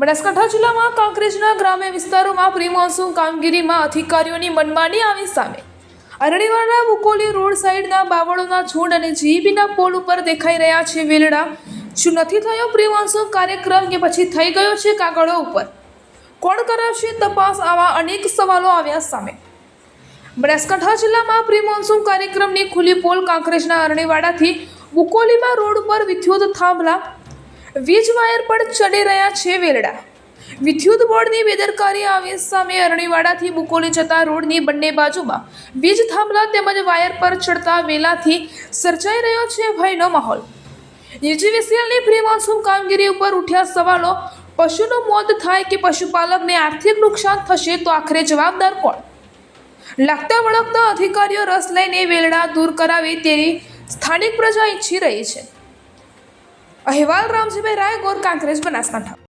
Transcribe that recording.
બનાસકાંઠા જિલ્લામાં કાંકરેજના ગ્રામ્ય વિસ્તારોમાં પ્રી મોન્સૂન કામગીરીમાં અધિકારીઓની મનમાની આવી સામે. અરણીવાડા બુકોલી રોડ સાઈડના બાવળોના ઝુંડ અને જીબીના પોલ ઉપર દેખાઈ રહ્યા છે વેલડા. શું નથી થયો પ્રી કાર્યક્રમ કે પછી થઈ ગયો છે કાગળો ઉપર? કોણ કરાવશે તપાસ આવા અનેક સવાલો આવ્યા સામે. બનાસકાંઠા જિલ્લામાં પ્રી મોન્સૂન કાર્યક્રમની ખુલ્લી પોલ કાંકરેજના અરણીવાડાથી બુકોલીમાં રોડ પર વિદ્યુત થાંભલા વીજ વાયર પર ચડી રહ્યા છે વેલડા વિદ્યુત બોર્ડની બેદરકારી આવી સામે અરણીવાડાથી બુકોલી જતા રોડની બંને બાજુમાં વીજ થાંભલા તેમજ વાયર પર ચડતા વેલાથી સર્જાઈ રહ્યો છે ભયનો માહોલ. યુજીવીસીએલની પ્રી મોન્સૂન કામગીરી ઉપર ઉઠ્યા સવાલો, પશુનું મોત થાય કે પશુપાલકને આર્થિક નુકસાન થશે તો આખરે જવાબદાર કોણ? લાગતા વળગતા અધિકારીઓ રસ લઈને વેલડા દૂર કરાવે તેની સ્થાનિક પ્રજા ઈચ્છી રહી છે. અહેવાલ રામજીભાઈ રાયગોર કાંકરેજ બનાસકાંઠા.